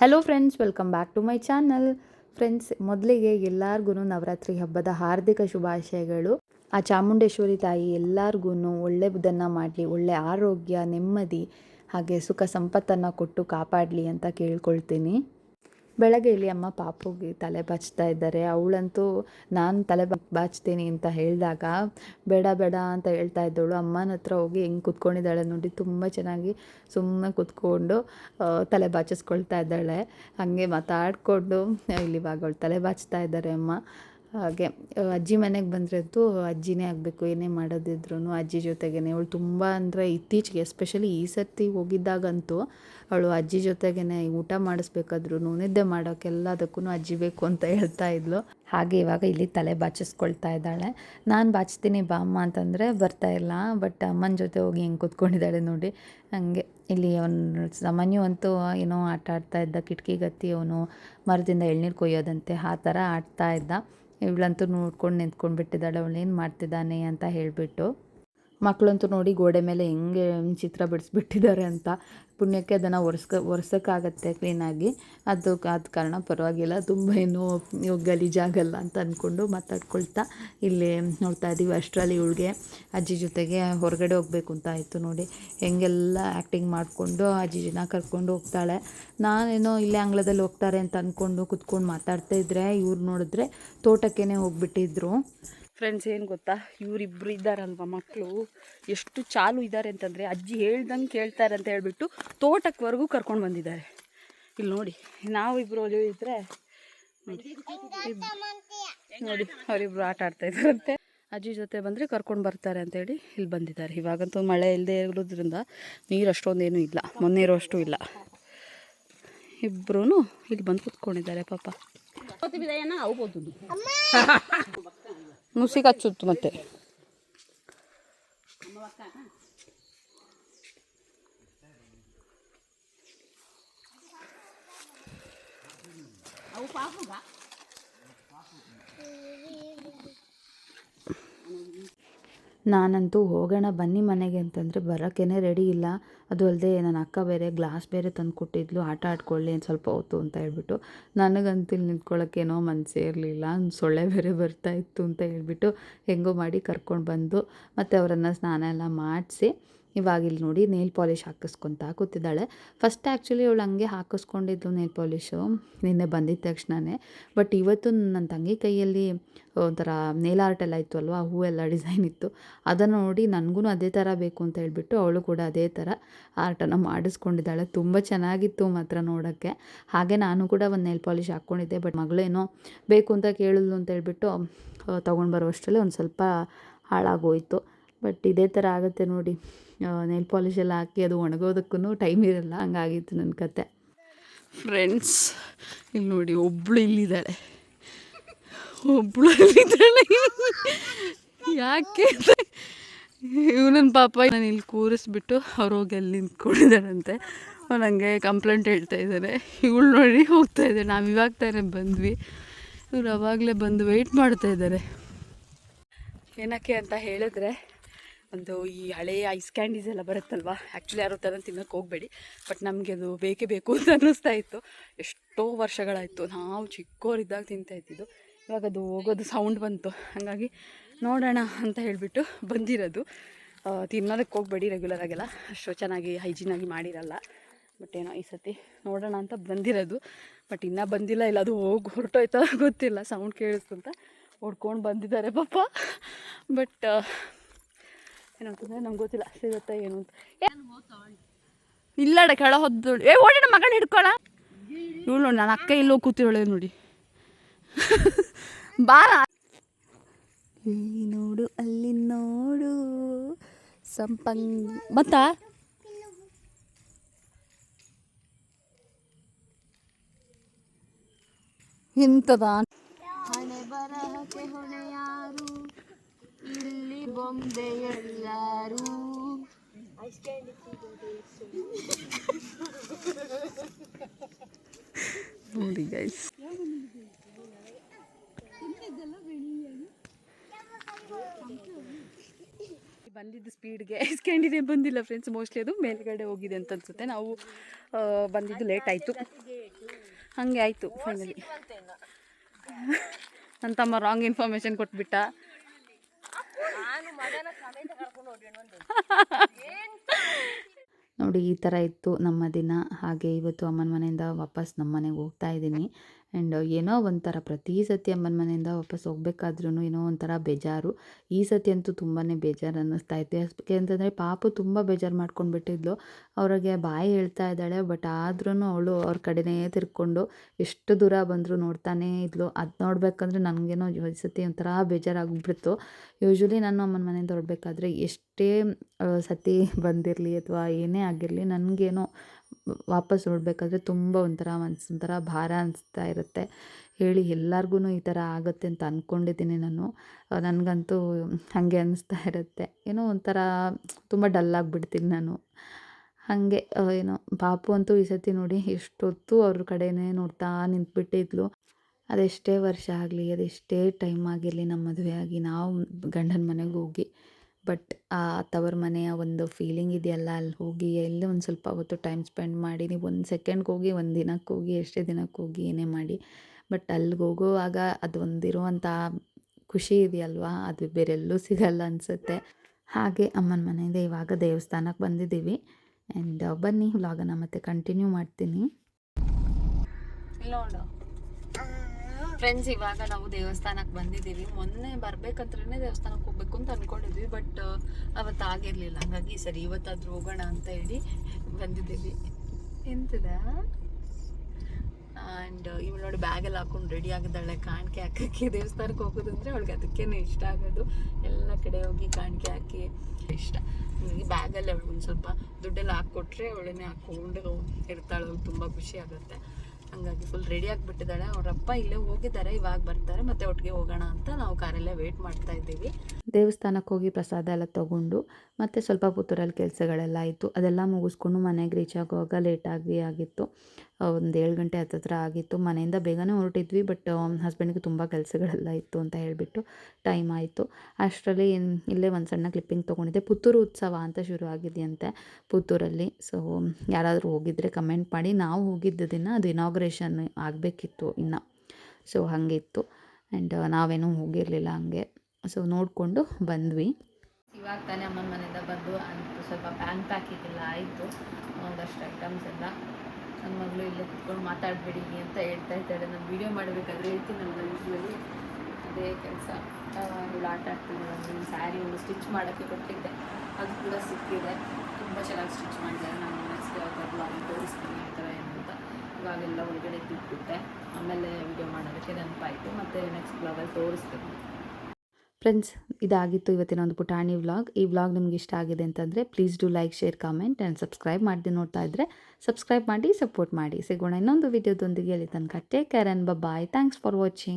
Hello friends welcome back to my channel friends ಮೊದಲಿಗೆ ಎಲ್ಲರಿಗೂ ನವರಾತ್ರಿ ಹಬ್ಬದ ಹಾರ್ದಿಕ ಶುಭಾಶಯಗಳು. ಆ ಚಾಮುಂಡೇಶ್ವರಿ ತಾಯಿ ಎಲ್ಲರಿಗೂ ಒಳ್ಳೆ ಬುದ್ಧನ್ನು ಮಾಡಲಿ, ಒಳ್ಳೆ ಆರೋಗ್ಯ, ನೆಮ್ಮದಿ, ಹಾಗೆ ಸುಖ ಸಂಪತ್ತನ್ನು ಕೊಟ್ಟು ಕಾಪಾಡಲಿ ಅಂತ ಕೇಳ್ಕೊಳ್ತೀನಿ. ಬೆಳಗ್ಗೆ ಇಲ್ಲಿ ಅಮ್ಮ ಪಾಪುಗೆ ತಲೆ ಬಾಚ್ತಾ ಇದ್ದಾರೆ. ಅವಳಂತೂ ನಾನು ತಲೆ ಬಾಚ್ತೀನಿ ಅಂತ ಹೇಳಿದಾಗ, ಬೇಡ ಬೇಡ ಅಂತ ಹೇಳ್ತಾ ಇದ್ದವಳು. ಅಮ್ಮನ ಹತ್ರ ಹೋಗಿ ಹೆಂಗೆ ಕುತ್ಕೊಂಡಿದ್ದಾಳೆ ನೋಡಿ, ತುಂಬ ಚೆನ್ನಾಗಿ ಸುಮ್ಮನೆ ಕುತ್ಕೊಂಡು ತಲೆ ಬಾಚಿಸ್ಕೊಳ್ತಾ ಇದ್ದಾಳೆ. ಹಾಗೆ ಮಾತಾಡಿಕೊಂಡು ಇಲ್ಲಿ ಇವಾಗ ಅವಳು ತಲೆ ಬಾಚ್ತಾ ಇದ್ದಾರೆ ಅಮ್ಮ. ಹಾಗೆ ಅಜ್ಜಿ ಮನೆಗೆ ಬಂದ್ರಂತೂ ಅಜ್ಜಿನೇ ಆಗಬೇಕು, ಏನೇ ಮಾಡೋದಿದ್ರು ಅಜ್ಜಿ ಜೊತೆಗೇನೆ. ಅವಳು ತುಂಬ ಅಂದರೆ ಇತ್ತೀಚೆಗೆ ಎಸ್ಪೆಷಲಿ ಈ ಸರ್ತಿ ಹೋಗಿದ್ದಾಗಂತೂ ಅವಳು ಅಜ್ಜಿ ಜೊತೆಗೇನೆ ಊಟ ಮಾಡಿಸ್ಬೇಕಾದ್ರೂ ನಿದ್ದೆ ಮಾಡೋಕ್ಕೆಲ್ಲದಕ್ಕೂ ಅಜ್ಜಿ ಬೇಕು ಅಂತ ಹೇಳ್ತಾ ಇದ್ಲು. ಹಾಗೆ ಇವಾಗ ಇಲ್ಲಿ ತಲೆ ಬಾಚಿಸ್ಕೊಳ್ತಾ ಇದ್ದಾಳೆ. ನಾನು ಬಾಚ್ತೀನಿ ಬಾ ಅಮ್ಮ ಅಂತಂದರೆ ಬರ್ತಾ ಇಲ್ಲ. ಬಟ್ ಅಮ್ಮನ ಜೊತೆ ಹೋಗಿ ಹೆಂಗೆ ಕೂತ್ಕೊಂಡಿದ್ದಾಳೆ ನೋಡಿ. ಹಂಗೆ ಇಲ್ಲಿ ಅವನು ಸಾಮಾನ್ಯ ಅಂತೂ ಏನೋ ಆಟ ಆಡ್ತಾ ಇದ್ದ, ಕಿಟಕಿ ಗತ್ತಿ ಅವನು ಮರದಿಂದ ಎಳ್ನೀರು ಕೊಯ್ಯೋದಂತೆ ಆ ಥರ ಆಡ್ತಾ ಇದ್ದ. ಇವಳಂತೂ ನೋಡ್ಕೊಂಡು ನಿಂತ್ಕೊಂಡು ಬಿಟ್ಟಿದ್ದಾಳೆ ಅವಳು ಏನು ಮಾಡ್ತಿದ್ದಾನೆ ಅಂತ ಹೇಳಿಬಿಟ್ಟು ಮಕ್ಕಳಂತೂ ನೋಡಿ ಗೋಡೆ ಮೇಲೆ ಹೆಂಗೆ ಚಿತ್ರ ಬಿಡಿಸ್ಬಿಟ್ಟಿದ್ದಾರೆ ಅಂತ. ಪುಣ್ಯಕ್ಕೆ ಅದನ್ನು ಒರೆಸ್ಕ, ಒರೆಸೋಕ್ಕಾಗತ್ತೆ ಕ್ಲೀನಾಗಿ ಅದು ಆದ ಕಾರಣ ಪರವಾಗಿಲ್ಲ. ತುಂಬ ಏನು ಗಲೀಜಾಗಲ್ಲ ಅಂತ ಅಂದ್ಕೊಂಡು ಮಾತಾಡ್ಕೊಳ್ತಾ ಇಲ್ಲಿ ನೋಡ್ತಾ ಇದ್ದೀವಿ ಅಷ್ಟರಲ್ಲಿ ಇವಳಿಗೆ ಅಜ್ಜಿ ಜೊತೆಗೆ ಹೊರಗಡೆ ಹೋಗಬೇಕು ಅಂತ ಆಯಿತು ನೋಡಿ. ಹೆಂಗೆಲ್ಲ ಆ್ಯಕ್ಟಿಂಗ್ ಮಾಡಿಕೊಂಡು ಅಜ್ಜಿನ ಕರ್ಕೊಂಡು ಹೋಗ್ತಾಳೆ. ನಾನೇನೋ ಇಲ್ಲೇ ಅಂಗಳದಲ್ಲಿ ಹೋಗ್ತಾರೆ ಅಂತ ಅಂದ್ಕೊಂಡು ಕುತ್ಕೊಂಡು ಮಾತಾಡ್ತಾ ಇದ್ದರೆ ಇವ್ರು ನೋಡಿದ್ರೆ ತೋಟಕ್ಕೇ ಹೋಗ್ಬಿಟ್ಟಿದ್ರು. ಫ್ರೆಂಡ್ಸ್ ಏನು ಗೊತ್ತಾ? ಇವರಿಬ್ಬರು ಇದ್ದಾರಲ್ವ ಮಕ್ಕಳು ಎಷ್ಟು ಚಾಲು ಇದ್ದಾರೆ ಅಂತಂದರೆ ಅಜ್ಜಿ ಹೇಳ್ದಂಗೆ ಕೇಳ್ತಾರೆ ಅಂತ ಹೇಳ್ಬಿಟ್ಟು ತೋಟಕ್ಕೆವರೆಗೂ ಕರ್ಕೊಂಡು ಬಂದಿದ್ದಾರೆ. ಇಲ್ಲಿ ನೋಡಿ ನಾವಿಬ್ರು ಅಲ್ಲಿ ಇದ್ದರೆ ನೋಡಿ, ಅವರಿಬ್ರು ಆಟ ಆಡ್ತಾ ಇದ್ದಾರಂತೆ. ಅಜ್ಜಿ ಜೊತೆ ಬಂದರೆ ಕರ್ಕೊಂಡು ಬರ್ತಾರೆ ಅಂತೇಳಿ ಇಲ್ಲಿ ಬಂದಿದ್ದಾರೆ. ಇವಾಗಂತೂ ಮಳೆ ಇಲ್ಲದೆ ಇರೋದ್ರಿಂದ ನೀರು ಅಷ್ಟೊಂದೇನೂ ಇಲ್ಲ. ಮೊನ್ನೆ ಇರೋಷ್ಟು ಇಲ್ಲ. ಇಬ್ಬರೂ ಇಲ್ಲಿ ಬಂದು ಕೂತ್ಕೊಂಡಿದ್ದಾರೆ ಪಾಪ. ಮುಸಿ ಕಚ್ಚುತ್ತು ಮತ್ತೆ ನಾನಂತೂ ಹೋಗೋಣ, ಬನ್ನಿ ಮನೆಗೆ ಅಂತಂದರೆ ಬರೋಕ್ಕೇನೆ ರೆಡಿ ಇಲ್ಲ. ಅದು ಅಲ್ಲದೆ ನನ್ನ ಅಕ್ಕ ಬೇರೆ ಗ್ಲಾಸ್ ಬೇರೆ ತಂದು ಕೊಟ್ಟಿದ್ಲು. ಆಟ ಆಡ್ಕೊಳ್ಳಿ ಒಂದು ಸ್ವಲ್ಪ ಹೊತ್ತು ಅಂತ ಹೇಳ್ಬಿಟ್ಟು ನನಗಂತೂ ಇಲ್ಲಿ ನಿಂತ್ಕೊಳ್ಳೋಕ್ಕೇನೋ ಮನಸ್ಸೇ ಇರಲಿಲ್ಲ. ಸೊಳ್ಳೆ ಬೇರೆ ಬರ್ತಾ ಇತ್ತು ಅಂತ ಹೇಳ್ಬಿಟ್ಟು ಹೆಂಗೋ ಮಾಡಿ ಕರ್ಕೊಂಡು ಬಂದು ಮತ್ತು ಅವರನ್ನು ಸ್ನಾನ ಎಲ್ಲ ಮಾಡಿಸಿ ಇವಾಗ ಇಲ್ಲಿ ನೋಡಿ ನೇಲ್ ಪಾಲಿಷ್ ಹಾಕಿಸ್ಕೊತಾ ಕೂತಿದ್ದಾಳೆ. ಫಸ್ಟ್ ಆ್ಯಕ್ಚುಲಿ ಅವಳು ಹಂಗೆ ಹಾಕಿಸ್ಕೊಂಡಿದ್ಲು ನೇಲ್ ಪಾಲಿಷು ನಿನ್ನೆ ಬಂದಿದ್ದ ತಕ್ಷಣವೇ ಬಟ್ ಇವತ್ತು ನನ್ನ ತಂಗಿ ಕೈಯಲ್ಲಿ ಒಂಥರ ನೇಲ್ ಆರ್ಟ್ ಎಲ್ಲ ಇತ್ತು ಅಲ್ವಾ ಎಲ್ಲ ಡಿಸೈನ್ ಇತ್ತು. ಅದನ್ನು ನೋಡಿ ನನಗೂ ಅದೇ ಥರ ಬೇಕು ಅಂತ ಹೇಳಿಬಿಟ್ಟು ಅವಳು ಕೂಡ ಅದೇ ಥರ ಆರ್ಟನ್ನು ಮಾಡಿಸ್ಕೊಂಡಿದ್ದಾಳೆ. ತುಂಬ ಚೆನ್ನಾಗಿತ್ತು ಮಾತ್ರ ನೋಡೋಕ್ಕೆ. ಹಾಗೆ ನಾನು ಕೂಡ ಒಂದು ನೇಲ್ ಪಾಲಿಷ್ ಹಾಕ್ಕೊಂಡಿದ್ದೆ ಬಟ್ ಮಗಳೇನೋ ಬೇಕು ಅಂತ ಕೇಳಿದ್ಲು ಅಂತ ಹೇಳ್ಬಿಟ್ಟು ತೊಗೊಂಡು ಬರೋ ಅಷ್ಟರಲ್ಲೇ ಒಂದು ಸ್ವಲ್ಪ ಹಾಳಾಗೋಯ್ತು. ಬಟ್ ಇದೇ ಥರ ಆಗುತ್ತೆ ನೋಡಿ. ನೈಲ್ ಪಾಲಿಷ್ ಎಲ್ಲ ಹಾಕಿ ಅದು ಒಣಗೋದಕ್ಕೂ ಟೈಮ್ ಇರಲ್ಲ, ಹಂಗಾಗಿತ್ತು ನನ್ನ ಕತೆ. ಫ್ರೆಂಡ್ಸ್ ಇಲ್ಲಿ ನೋಡಿ ಒಬ್ಳು ಇಲ್ಲಿದ್ದಾಳೆ. ಒಬ್ಳು ಇಲ್ಲಿದ್ದಾಳೆ. ಯಾಕೆ ಇವನನ್ನ ಪಾಪ ನಾನು ಇಲ್ಲಿ ಕೂರಿಸ್ಬಿಟ್ಟು ಅವ್ರು ಹೋಗಿ ಅಲ್ಲಿ ನಿಂತ್ಕೊಂಡಿದ್ದಾರಂತೆ ಅವ್ನು ಹಂಗೆ ಕಂಪ್ಲೇಂಟ್ ಹೇಳ್ತಾ ಇದ್ದಾರೆ ಇವಳು ನೋಡಿ ಹೋಗ್ತಾ ಇದ್ದಾರೆ ನಾವು ಇವಾಗ ತಾನೇ ಬಂದ್ವಿ. ಇವ್ರು ಅವಾಗಲೇ ಬಂದು ವೆಯ್ಟ್ ಮಾಡ್ತಾ ಇದ್ದಾರೆ ಏನಕ್ಕೆ ಅಂತ ಹೇಳಿದ್ರೆ ಒಂದು ಈ ಹಳೆಯ ಐಸ್ ಕ್ಯಾಂಡೀಸ್ ಎಲ್ಲ ಬರುತ್ತಲ್ವ? ಆ್ಯಕ್ಚುಲಿ ಯಾರು ಥರ ತಿನ್ನೋಕೆ ಹೋಗಬೇಡಿ. ಬಟ್ ನಮಗೆ ಅದು ಬೇಕೇ ಬೇಕು ಅಂತ ಅನ್ನಿಸ್ತಾ ಇತ್ತು. ಎಷ್ಟೋ ವರ್ಷಗಳಾಯಿತು. ನಾವು ಚಿಕ್ಕವರಿದ್ದಾಗ ತಿಂತಾ ಇದ್ದಿದ್ದು. ಇವಾಗ ಅದು ಹೋಗೋದು ಸೌಂಡ್ ಬಂತು. ಹಾಗಾಗಿ ನೋಡೋಣ ಅಂತ ಹೇಳಿಬಿಟ್ಟು ಬಂದಿರೋದು. ತಿನ್ನೋದಕ್ಕೆ ಹೋಗಬೇಡಿ ರೆಗ್ಯುಲರಾಗೆಲ್ಲ ಅಷ್ಟು ಚೆನ್ನಾಗಿ ಹೈಜೀನಾಗಿ ಮಾಡಿರಲ್ಲ. ಬಟ್ ಏನೋ ಈ ಸತಿ ನೋಡೋಣ ಅಂತ ಬಂದಿರೋದು. ಬಟ್ ಇನ್ನೂ ಬಂದಿಲ್ಲ. ಇಲ್ಲ, ಅದು ಹೋಗಿ, ಹೊರಟೋಯ್ತಾ ಗೊತ್ತಿಲ್ಲ. ಸೌಂಡ್ ಕೇಳಿಸ್ತಂತ ಹೊಡ್ಕೊಂಡು ಬಂದಿದ್ದಾರೆ ಪಾಪ. ಬಟ್ ಏನಂತಂದರೆ ನಂಗೆ ಗೊತ್ತಿಲ್ಲ ಸಿಗುತ್ತಾ ಏನು ಅಂತ. ಇಲ್ಲಡ ಕೆಳ ಹೊದ್ದು ಏ, ಓಡಿ ನಮ್ಮ ಮಗನ ಹಿಡ್ಕೊಳ. ಇವಳು ನೋಡಿ, ನನ್ನ ಅಕ್ಕ ಇಲ್ಲೋ ಕೂತಿರೋಳೆ ನೋಡಿ. ಬಾರ. ಇಲ್ಲಿ ನೋಡು, ಅಲ್ಲಿ ನೋಡು. ಸಂಪಂಗ್ ಮತ್ತ? ಇಂಥದ ಇಲ್ಲಿ ಬೊಂಬೆ ಎಲ್ಲಾರು ನೋಡಿ ಗೈಸ್ ಬಂದಿದ್ದು ಸ್ಪೀಡ್ಗೆ ಐಸ್ಕೊಂಡಿದೆ ಬಂದಿಲ್ಲ ಫ್ರೆಂಡ್ಸ್ ಮೋಸ್ಟ್ಲಿ ಅದು ಮೇಲ್ಗಡೆ ಹೋಗಿದೆ ಅಂತ ಅನ್ಸುತ್ತೆ. ನಾವು ಬಂದಿದ್ದು ಲೇಟ್ ಆಯಿತು. ಹಾಗೆ ಆಯಿತು ಫೈನಲಿ ನನ್ನ ತಮ್ಮ ರಾಂಗ್ ಇನ್ಫಾರ್ಮೇಷನ್ ಕೊಟ್ಬಿಟ್ಟ. ನೋಡಿ, ಈ ಥರ ಇತ್ತು ನಮ್ಮ ದಿನ. ಹಾಗೆ ಇವತ್ತು ಅಮ್ಮನ ಮನೆಯಿಂದ ವಾಪಸ್ ನಮ್ಮ ಮನೆಗೆ ಹೋಗ್ತಾ ಇದ್ದೀನಿ. ಆ್ಯಂಡ್ ಏನೋ ಒಂಥರ ಪ್ರತಿ ಸತಿ ಅಮ್ಮನ ಮನೆಯಿಂದ ವಾಪಸ್ ಹೋಗ್ಬೇಕಾದ್ರೂ ಏನೋ ಒಂಥರ ಬೇಜಾರು. ಈ ಸತಿ ಅಂತೂ ತುಂಬಾ ಬೇಜಾರು ಅನ್ನಿಸ್ತಾ ಇತ್ತು. ಯಾಕೆ ಅಂತಂದರೆ ಪಾಪು ತುಂಬ ಬೇಜಾರು ಮಾಡ್ಕೊಂಡ್ಬಿಟ್ಟಿದ್ಲು. ಅವ್ರಿಗೆ ಬಾಯಿ ಹೇಳ್ತಾ ಇದ್ದಾಳೆ. ಬಟ್ ಆದ್ರೂ ಅವಳು ಅವ್ರ ಕಡೆನೇ ತಿರ್ಕೊಂಡು ಎಷ್ಟು ದೂರ ಬಂದರೂ ನೋಡ್ತಾನೇ ಇದ್ಲು. ಅದು ನೋಡ್ಬೇಕಂದ್ರೆ ನನಗೇನೋ ಈ ಸತಿ ಒಂಥರ ಬೇಜಾರಾಗ್ಬಿಡ್ತು. ಯೂಶ್ವಲಿ ನಾನು ಅಮ್ಮನ ಮನೆಯಿಂದ ಹೊರಡ್ಬೇಕಾದ್ರೆ ಎಷ್ಟೇ ಸತಿ ಬಂದಿರಲಿ ಅಥವಾ ಏನೇ ಆಗಿರಲಿ ನನಗೇನೋ ವಾಪಸ್ ನೋಡಬೇಕಾದ್ರೆ ತುಂಬ ಒಂಥರ ಮನ್ಸು ಒಂಥರ ಭಾರ ಅನಿಸ್ತಾ ಇರುತ್ತೆ. ಹೇಳಿ ಎಲ್ಲರಿಗೂ ಈ ಥರ ಆಗುತ್ತೆ ಅಂತ ಅಂದ್ಕೊಂಡಿದ್ದೀನಿ ನಾನು. ನನಗಂತೂ ಹಾಗೆ ಅನ್ನಿಸ್ತಾ ಇರುತ್ತೆ. ಏನೋ ಒಂಥರ ತುಂಬ ಡಲ್ ಆಗಿಬಿಡ್ತೀನಿ ನಾನು. ಹಾಗೆ ಏನೋ ಪಾಪು ಅಂತೂ ಈ ಸತಿ ನೋಡಿ ಎಷ್ಟೊತ್ತು ಅವ್ರ ಕಡೆನೇ ನೋಡ್ತಾ ನಿಂತ್ಬಿಟ್ಟಿದ್ಲು. ಅದೆಷ್ಟೇ ವರ್ಷ ಆಗಲಿ, ಅದೆಷ್ಟೇ ಟೈಮ್ ಆಗಿರಲಿ ನಮ್ಮ ಮದುವೆ ಆಗಿ ನಾವು ಗಂಡನ ಮನೆಗೆ ಹೋಗಿ ಬಟ್, ಆ ತವರ ಮನೆಯ ಒಂದು ಫೀಲಿಂಗ್ ಇದೆಯಲ್ಲ, ಅಲ್ಲಿ ಹೋಗಿ ಎಲ್ಲಿ ಒಂದು ಸ್ವಲ್ಪ ಹೊತ್ತು ಟೈಮ್ ಸ್ಪೆಂಡ್ ಮಾಡಿ, ನೀವು ಒಂದು ಸೆಕೆಂಡ್ಗೆ ಹೋಗಿ, ಒಂದು ದಿನಕ್ಕೆ ಹೋಗಿ, ಎಷ್ಟೇ ದಿನಕ್ಕೆ ಹೋಗಿ ಏನೇ ಮಾಡಿ, ಬಟ್ ಅಲ್ಲಿಗೆ ಹೋಗುವಾಗ ಅದು ಒಂದಿರುವಂಥ ಖುಷಿ ಇದೆಯಲ್ವಾ? ಅದು ಬೇರೆಲ್ಲೂ ಸಿಗಲ್ಲ ಅನಿಸುತ್ತೆ. ಹಾಗೆ ಅಮ್ಮನ ಮನೆಯಿಂದ ಇವಾಗ ದೇವಸ್ಥಾನಕ್ಕೆ ಬಂದಿದ್ದೀವಿ. ಆ್ಯಂಡ್ ಬನ್ನಿ ವ್ಲಾಗನ್ನು ಮತ್ತೆ ಕಂಟಿನ್ಯೂ ಮಾಡ್ತೀನಿ. ನೋಡು ಫ್ರೆಂಡ್ಸ್ ಇವಾಗ ನಾವು ದೇವಸ್ಥಾನಕ್ಕೆ ಬಂದಿದ್ದೀವಿ. ಮೊನ್ನೆ ಬರ್ಬೇಕಂತ್ರೇ ದೇವಸ್ಥಾನಕ್ಕೆ ಹೋಗ್ಬೇಕು ಅಂತ ಅನ್ಕೊಂಡಿದ್ವಿ ಬಟ್ ಅವತ್ತು ಆಗಿರ್ಲಿಲ್ಲ. ಹಂಗಾಗಿ ಸರಿ ಇವತ್ತಾದ್ರೂ ಹೋಗೋಣ ಅಂತ ಹೇಳಿ ಬಂದಿದ್ದೀವಿ. ಎಂತಿದೆ? ಆ್ಯಂಡ್ ಇವಳು ನೋಡಿ ಬ್ಯಾಗೆಲ್ಲ ಹಾಕೊಂಡು ರೆಡಿ ಆಗಿದ್ದಾಳೆ. ಕಾಣಿಕೆ ಹಾಕಕ್ಕೆ ದೇವಸ್ಥಾನಕ್ಕೆ ಹೋಗೋದಂದ್ರೆ ಅವಳಿಗೆ ಅದಕ್ಕೇನೆ ಇಷ್ಟ ಆಗೋದು. ಎಲ್ಲ ಕಡೆ ಹೋಗಿ ಕಾಣಿಕೆ ಹಾಕಿ ಇಷ್ಟ. ಹಂಗಾಗಿ ಬ್ಯಾಗಲ್ಲಿ ಅವಳು ಒಂದು ಸ್ವಲ್ಪ ದುಡ್ಡೆಲ್ಲ ಹಾಕ್ಕೊಟ್ರೆ ಅವಳನ್ನೇ ಹಾಕ್ಕೊಂಡು ಇರ್ತಾಳೆ. ತುಂಬ ಖುಷಿ ಆಗುತ್ತೆ. ಹಂಗಾಗಿ ಫುಲ್ ರೆಡಿ ಆಗಿಬಿಟ್ಟಿದ್ದಾಳೆ. ಅವರಪ್ಪ ಇಲ್ಲೇ ಹೋಗಿದ್ದಾರೆ, ಇವಾಗ ಬರ್ತಾರೆ, ಮತ್ತೆ ಒಟ್ಟಿಗೆ ಹೋಗೋಣ ಅಂತ ನಾವು ಕಾರಲ್ಲೇ ವೇಟ್ ಮಾಡ್ತಾ ಇದ್ದೀವಿ. ದೇವಸ್ಥಾನಕ್ಕೆ ಹೋಗಿ ಪ್ರಸಾದ ಎಲ್ಲ ತೊಗೊಂಡು ಮತ್ತು ಸ್ವಲ್ಪ ಪುತ್ತೂರಲ್ಲಿ ಕೆಲಸಗಳೆಲ್ಲ ಆಯಿತು. ಅದೆಲ್ಲ ಮುಗಿಸ್ಕೊಂಡು ಮನೆಗೆ ರೀಚ್ ಆಗುವಾಗ ಲೇಟಾಗಿ ಆಗಿತ್ತು. ಒಂದು ಏಳು ಗಂಟೆ ಹತ್ತತ್ರ ಆಗಿತ್ತು. ಮನೆಯಿಂದ ಬೇಗನೆ ಹೊರಟಿದ್ವಿ ಬಟ್ ಹಸ್ಬೆಂಡ್ಗೆ ತುಂಬ ಕೆಲಸಗಳೆಲ್ಲ ಇತ್ತು ಅಂತ ಹೇಳಿಬಿಟ್ಟು ಟೈಮ್ ಆಯಿತು. ಅಷ್ಟರಲ್ಲಿ ಇಲ್ಲೇ ಒಂದು ಸಣ್ಣ ಕ್ಲಿಪ್ಪಿಂಗ್ ತೊಗೊಂಡಿದ್ದೆ. ಪುತ್ತೂರು ಉತ್ಸವ ಅಂತ ಶುರು ಆಗಿದೆಯಂತೆ ಪುತ್ತೂರಲ್ಲಿ. ಸೊ ಯಾರಾದರೂ ಹೋಗಿದ್ದರೆ ಕಮೆಂಟ್ ಮಾಡಿ. ನಾವು ಹೋಗಿದ್ದ ದಿನ ಅದು ಇನಾಗ್ರೇಷನ್ ಆಗಬೇಕಿತ್ತು ಇನ್ನು. ಸೊ ಹಾಗಿತ್ತು ಆ್ಯಂಡ್ ನಾವೇನೂ ಹೋಗಿರಲಿಲ್ಲ ಹಂಗೆ. ಸೊ ನೋಡಿಕೊಂಡು ಬಂದ್ವಿ. ಇವಾಗ ತಾನೇ ಅಮ್ಮನ ಮನೆಯಿಂದ ಬಂದು ಅಂತ ಸ್ವಲ್ಪ ಪ್ಯಾನ್ ಪ್ಯಾಕಿಂಗ್ ಎಲ್ಲ ಆಯಿತು. ಒಂದಷ್ಟು ಐಟಮ್ಸ್ ಎಲ್ಲ. ನನ್ನ ಮಗಳು ಇಲ್ಲೇ ಕುತ್ಕೊಂಡು ಮಾತಾಡಬೇಡಿ ಅಂತ ಹೇಳ್ತಾ ಇದ್ದಾಳೆ. ನಾನು ವೀಡಿಯೋ ಮಾಡಬೇಕಾದ್ರೆ ಹೇಳ್ತೀನಿ ನನ್ನ ಮನೆಯಲ್ಲಿ ಅದೇ ಕೆಲಸ. ಇವಳು ಆಟ ಆಡ್ತೀನಿ ಒಂದು ಸ್ಯಾರಿ ಒಂದು ಸ್ಟಿಚ್ ಮಾಡೋಕ್ಕೆ ಕೊಟ್ಟಿದ್ದೆ. ಅದು ಕೂಡ ಸಿಕ್ಕಿದೆ. ತುಂಬ ಚೆನ್ನಾಗಿ ಸ್ಟಿಚ್ ಮಾಡಿದ್ದಾರೆ. ನಾನು ನೆಕ್ಸ್ಟ್ ಯಾವಾಗಲೂ ಅಲ್ಲಿ ತೋರಿಸ್ತೀನಿ ಈ ಥರ ಏನು ಅಂತ. ಇವಾಗೆಲ್ಲ ಒಳಗಡೆ ಬಿಟ್ಬಿಟ್ಟೆ ಆಮೇಲೆ ವೀಡಿಯೋ ಮಾಡೋದಕ್ಕೆ ನೆನಪಾಯಿತು. ಮತ್ತು ನೆಕ್ಸ್ಟ್ ಬ್ಲಾಗಲ್ಲಿ ತೋರಿಸ್ತೀನಿ. ಫ್ರೆಂಡ್ಸ್, ಇದಾಗಿತ್ತು ಇವತ್ತಿನ ಒಂದು ಪುಟಾಣಿ ವ್ಲಾಗ್. ಈ ವ್ಲಾಗ್ ನಿಮ್ಗೆ ಇಷ್ಟ ಆಗಿದೆ ಅಂತಂದರೆ please do like share comment and subscribe ಮಾಡಿ ನೋಡ್ತಾ ಇದ್ದರೆ ಸಬ್ಸ್ಕ್ರೈಬ್ ಮಾಡಿ ಸಪೋರ್ಟ್ ಮಾಡಿ. ಸಿಗೋಣ ಇನ್ನೊಂದು ವಿಡಿಯೋದೊಂದಿಗೆ ಅಲ್ಲಿ ತನಕ take care and bye thanks for watching